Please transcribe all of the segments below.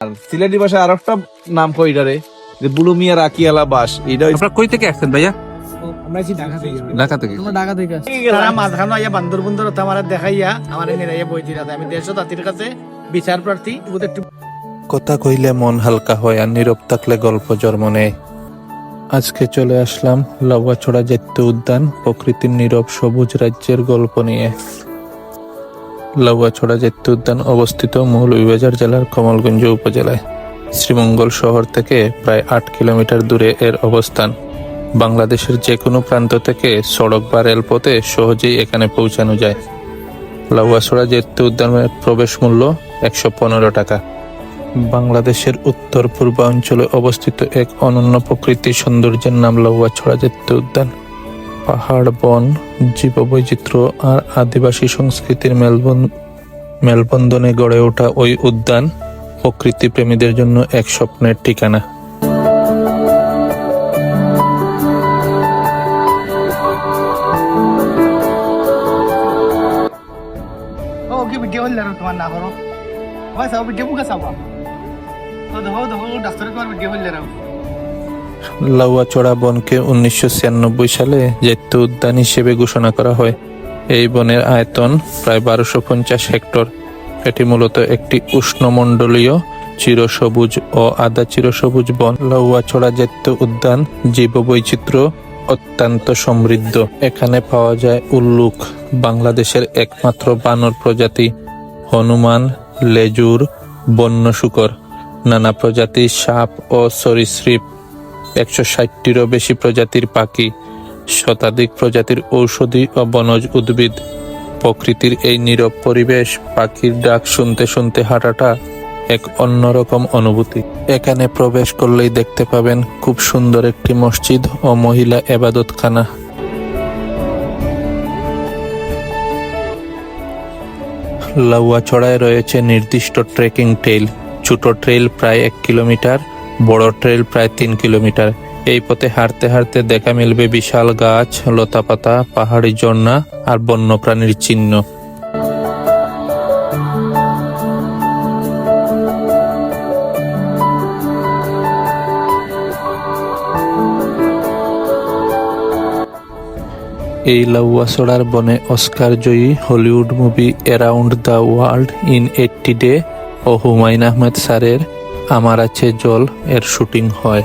আর সিলেটি ভাষায় আর একটা নাম কই এটারে যে বুলুমিয়া রাকিয়ালা বাস এটা আপনারা কই থেকে আসছেন ভাইয়া? আমরা আছি ঢাকা থেকে। ঢাকা থেকে। আমরা ঢাকা থেকে আসছি। তারা মাঝখানে আইয়া বান্দর বন্দর আমার দেখাইয়া আমার নিরাইয়া বই দিরা আমি দেশ জাতির কাছে বিচার প্রার্থী একটু কথা কইলে মন হালকা হয় আর নীরব থাকলে গল্প জন্ম নেয়। আজকে চলে আসলাম লাউয়াছড়া জাতীয় উদ্যান প্রকৃতির নীরব সবুজ রাজ্যের গল্প নিয়ে। লাউয়াছড়া জাতীয় উদ্যান অবস্থিত মৌলভীবাজার জেলার কমলগঞ্জ উপজেলায়। শ্রীমঙ্গল শহর থেকে প্রায় আট কিলোমিটার দূরে এর অবস্থান। বাংলাদেশের যে কোনো প্রান্ত থেকে সড়ক বা রেলপথে সহজেই এখানে পৌঁছানো যায়। লাউয়াছড়া জাতীয় উদ্যানের প্রবেশ মূল্য একশো পনেরো টাকা। বাংলাদেশের উত্তর পূর্বাঞ্চলে অবস্থিত এক অনন্য প্রকৃতির সৌন্দর্যের নাম লাউয়াছড়া জাতীয় উদ্যান। পাহাড়, বন, জীববৈচিত্র্য আর আদিবাসী সংস্কৃতির মেলবন মেলবন্ধনে গড়ে ওঠা ওই উদ্যান প্রকৃতি প্রেমীদের জন্য এক স্বপ্নের ঠিকানা। ভিডিও লাউয়াছড়া বনকে উনিশশো ছিয়ানব্বই সালে জাতীয় উদ্যান হিসেবে ঘোষণা করা হয়। এই বনের আয়তন প্রায় বারোশো পঞ্চাশ হেক্টর। এটি মূলত একটি উষ্ণমণ্ডলীয় চিরসবুজ ও আধা চিরসবুজ বন। লাউয়াছড়া জাতীয় উদ্যান জীববৈচিত্র্য অত্যন্ত সমৃদ্ধ। এখানে পাওয়া যায় উল্লুক বাংলাদেশের একমাত্র বানর প্রজাতি, হনুমান, লেজুর, বন্য শুকর, নানা প্রজাতির সাপ ও সরীসৃপ। একশো ষাটটিরও বেশি প্রজাতির পাখি, শতাধিক প্রজাতির ঔষধি ও বনজ উদ্ভিদ। প্রকৃতির এই নীরব পরিবেশ পাখির ডাক শুনতে শুনতে হাঁটাটা এক অন্যরকম অনুভূতি। এখানে প্রবেশ করলেই দেখতে পাবেন খুব সুন্দর একটি মসজিদ ও মহিলা এবাদতখানা। লাউয়াছড়ায় রয়েছে নির্দিষ্ট ট্রেকিং ট্রেইল। ছোট ট্রেইল প্রায় এক কিলোমিটার। বড় ট্রেল প্রায় তিন কিলোমিটার। এই পথে হাঁটতে হাঁটতে দেখা মিলবে বিশাল গাছ, লতাপাতা, পাহাড়ি ঝর্ণা আর বন্যপ্রাণীর চিহ্ন। এই লাউয়াছড়ার বনে Oscar Joyee Hollywood movie around the world in eighty day ও হুমায়ুন আহমেদ স্যারের আমার আছে জল এর শুটিং হয়।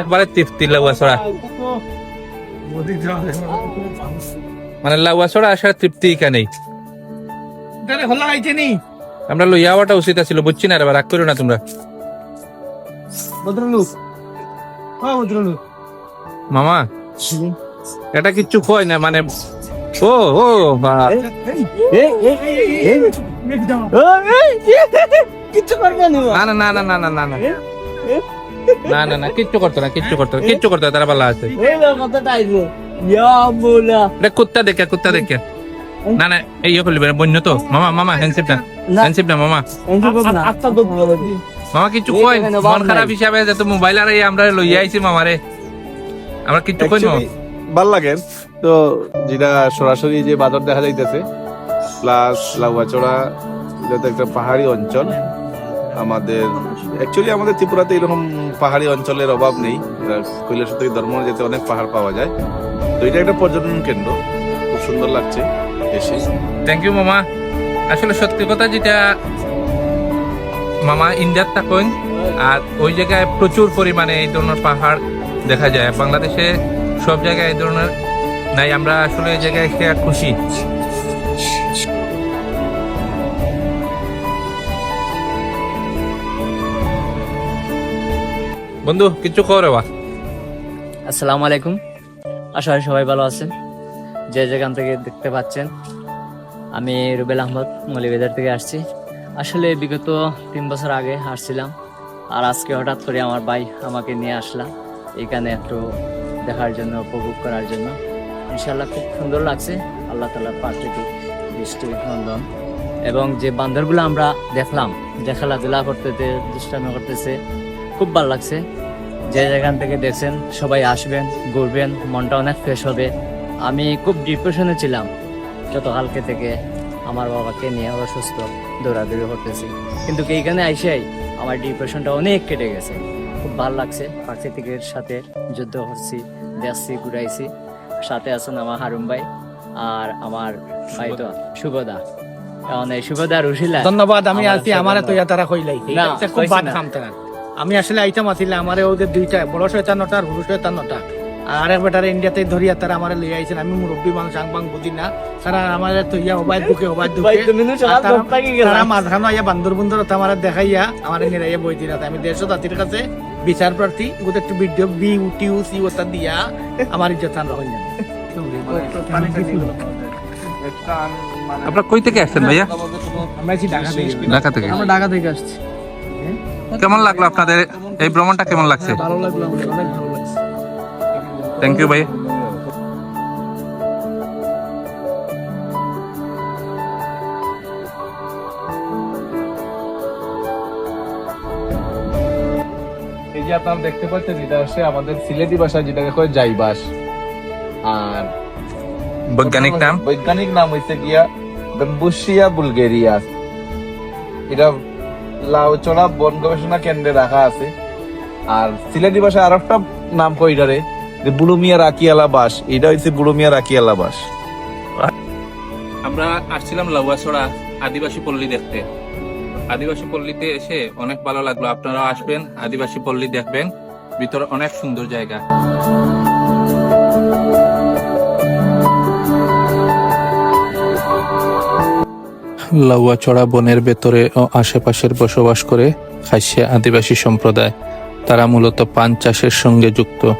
একবারে তৃপ্তি লাউয়াছড়া মানে লাউয়াছড়া আসার তৃপ্তি এখানেই আমরা লইয়া যাওয়াটা উচিত ছিল বুঝছি না রে রাগ করো না তোমরা ভদ্রলোক হ্যাঁ ভদ্রলোক মামা এটা কিচ্ছু কয় না মানে ও ও বা করবে না না না না না না না না না না কিচ্ছু করতো না কিচ্ছু করতো না কিচ্ছু করতো না তারা ভালো আছে। এটা কুত্তা দেখে কুত্তা দেখে। না না এই ইয়ে করলি বন্য তো। মামা মামা হ্যান্ডসিপ না। হ্যান্ডসিপ না। মামা আত্মা তো ভালো মামা কিছু কই? মন খারাপ। হিসাবে যাতে মোবাইল আর এই আমরা লইয়া আইছি মামারে আমরা কিচ্ছু কই না ভালো লাগে। তো যেটা সরাসরি যে বাজার দেখা যাইতেছে প্লাস লাউয়াচড়া এটা তো একটা পাহাড়ি অঞ্চল। আমাদের অ্যাকচুয়ালি আমাদের ত্রিপুরাতে এরকম পাহাড়ি অঞ্চলের অভাব নেই। কৈলাস থেকে ধর্ম যেতে অনেক পাহাড় পাওয়া যায়। তো এটা একটা পর্যটন কেন্দ্র। খুব সুন্দর লাগছে এসে। থ্যাংক ইউ মামা। আসলে সত্যি কথা যেটা মামা ইন্ডিয়ার থাকেন, আর ওই জায়গায় প্রচুর পরিমাণে এই ধরনের পাহাড় দেখা যায়। বাংলাদেশে সব জায়গায় এই ধরনের নাই, আমরা আসলে এই জায়গায় খুশি। বন্ধু, কিছু খবর বা আসসালামু আলাইকুম। আশা করি সবাই ভালো আছেন। যে যেখান থেকে দেখতে পাচ্ছেন, আমি রুবেল আহমদ মলিবাজার থেকে আসছি। আসলে বিগত তিন বছর আগে আসছিলাম, আর আজকে হঠাৎ করে আমার ভাই আমাকে নিয়ে আসলাম এখানে একটু দেখার জন্য, উপভোগ করার জন্য। ইনশাল্লাহ খুব সুন্দর লাগছে। আল্লাহ তালার প্রাকৃতিক দৃষ্টি নন্দন। এবং যে বান্দরগুলো আমরা দেখলাম, যে খেলাধুলা করতেছে, দুষ্টামি করতেছে, খুব ভালো লাগছে। যে যেখান থেকে দেখছেন সবাই আসবেন ঘুরবেন মনটা অনেক ফ্রেশ হবে। আমি খুব ডিপ্রেশনে ছিলাম। গতকালকে থেকে আমার বাবাকে নিয়ে অসুস্থ দৌড়াদৌড়ি করতেছি। কিন্তু এইখানে আইসাই আমার ডিপ্রেশনটা অনেক কেটে গেছে। খুব ভালো লাগছে প্রাকৃতিকের সাথে যুদ্ধ করছি দেখছি ঘুরাইছি। সাথে আছেন আমার হারুম ভাই আর আমার ভাই তো শুভদা কারণ এই শুভদা রুশিলা ধন্যবাদ আমি আছি আমার তো ধন্যবাদ। ইয়াতারা কইলাই। না, খুব কইছি বাদ না। আমি আসলে আইতাম আসলে আমার ওদের দুইটা বড় শয়তানটা আর হুরু শয়তানটা আর এক বেটারে ইন্ডিয়াতে ধরিয়া তারা আমার লিয়ে আইছেন। আমি মুরব্বী মানুষ আংবাং বুঝি না। তারা আমার তো ইয়া ওবাই দুকে। ওবাই দুকে তারা- মাঝখানে আইয়া বান্দর বন্দর আমার দেখাইয়া আমার নিরাইয়া বই দিনা আমি দেড়শো জাতির কাছে বিচার প্রার্থী গোটা একটু ভিডিও বি উটি সি ওটা দিয়া আমার ইজ্জত আন রহন আপনারা কই থেকে আসছেন ভাইয়া? আমরা ঢাকা থেকে। ঢাকা থেকে। আমরা ঢাকা থেকে আসছি। কেমন লাগল আপনাদের? এই ভ্রমণটা কেমন লাগছে? ভালো লাগল অনেক ভালো লাগছে। থ্যাংক ইউ ভাই এই যে আপনারা দেখতে পাচ্ছেন এটা হচ্ছে আমাদের সিলেটি ভাষায় যেটাকে কয় জাইবাস। আর বৈজ্ঞানিক নাম? বৈজ্ঞানিক নাম হইছে গিয়া বেম্বুসিয়া বুলগেরিয়াস। এটা লাউচড়া বন গবেষণা কেন্দ্রে রাখা আছে। আর সিলেটি ভাষায় আর একটা নাম এটারে? যে বুলুমিয়া রাকিয়ালা বাস। এটা হইছে বুলুমিয়া রাকিয়ালা বাস। আমরা আসছিলাম লাউয়াছড়া আদিবাসী পল্লী দেখতে। আদিবাসী পল্লীতে এসে অনেক ভালো লাগল। আপনারাও আসবেন, আদিবাসী পল্লী দেখবেন। ভিতরে অনেক সুন্দর জায়গা। লাউয়াচড়া বনের ভেতরে ও আশেপাশের বসবাস করে খাসিয়া আদিবাসী সম্প্রদায়। তারা মূলত পান চাষের সঙ্গে যুক্ত।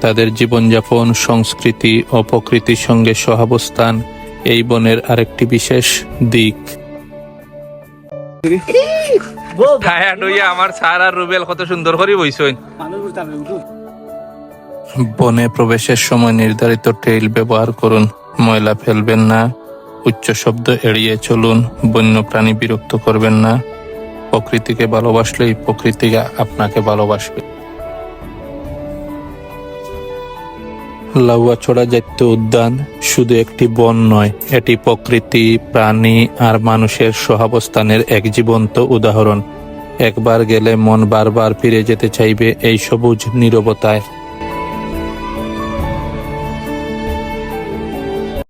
তাদের জীবনযাপন সংস্কৃতি ও প্রকৃতির সঙ্গে সহাবস্থান এই বনের আরেকটি বিশেষ দিক। টায়ার্ড হইয়া আমার স্যার আর রুবেল কত সুন্দর করে বইছইন বনে প্রবেশের সময় নির্ধারিত ট্রেইল ব্যবহার করুন ময়লা ফেলবেন না উচ্চ শব্দ এড়িয়ে চলুন বন্যপ্রাণী বিরক্ত করবেন না। প্রকৃতিকে ভালোবাসলেই প্রকৃতি আপনাকে ভালোবাসবে। লাউয়াছড়া জাতীয় উদ্যান শুধু একটি বন নয়, এটি প্রকৃতি, প্রাণী আর মানুষের সহাবস্থানের এক জীবন্ত উদাহরণ। একবার গেলে মন বারবার ফিরে যেতে চাইবে এই সবুজ নীরবতায়।